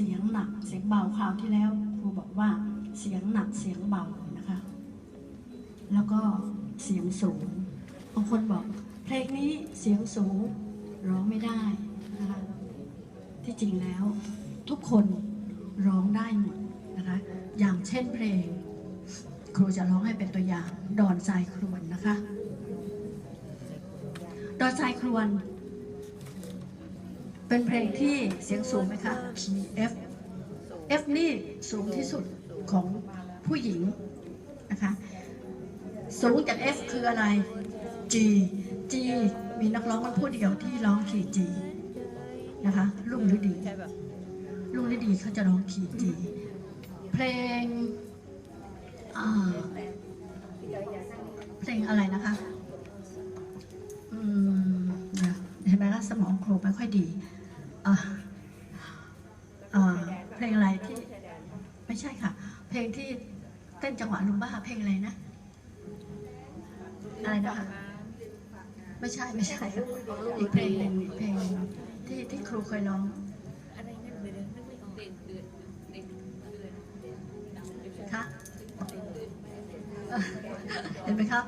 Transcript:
สียงหนักเสียงเบาคราวที่แล้วครูบอกว่าเสียงหนักเสียงเบานะคะ แล้วก็เสียงสูงบางคนบอกเพลงนี้เสียงสูงร้องไม่ได้นะคะที่จริงแล้วทุกคนร้องได้หมดนะคะอย่างเช่นเพลง ครูจะร้องให้เป็นตัวอย่าง ดอนทรายครวนนะคะ ดอนทรายครวน เป็นเพลงที่เสียงสูงไหมคะ คีย์ F F นี่สูงที่สุดของผู้หญิงนะคะ สูงจาก F คืออะไร G G มีนักร้องมันพูดเดียวที่ร้องคีย์ G นะคะลุงฤดีลุงฤดีเขาจะร้องคีย์ G เพลงเพลงอะไรนะคะอืมเห็นไหมล่ะสมองครูไม่ค่อยดี เพลงอะไรที่ไม่ใช่ค่ะ เพลงที่เต้นจังหวะลุมบ้าเพลงอะไรนะอะไรนะคะไม่ใช่ไม่ใช่อีกเพลงหนึ่งเพลงที่ที่ครูเคยร้องอะไรนั่นเดือนไม่ออกเดือนเดือนเดือนคะเออเห็นไหมคะ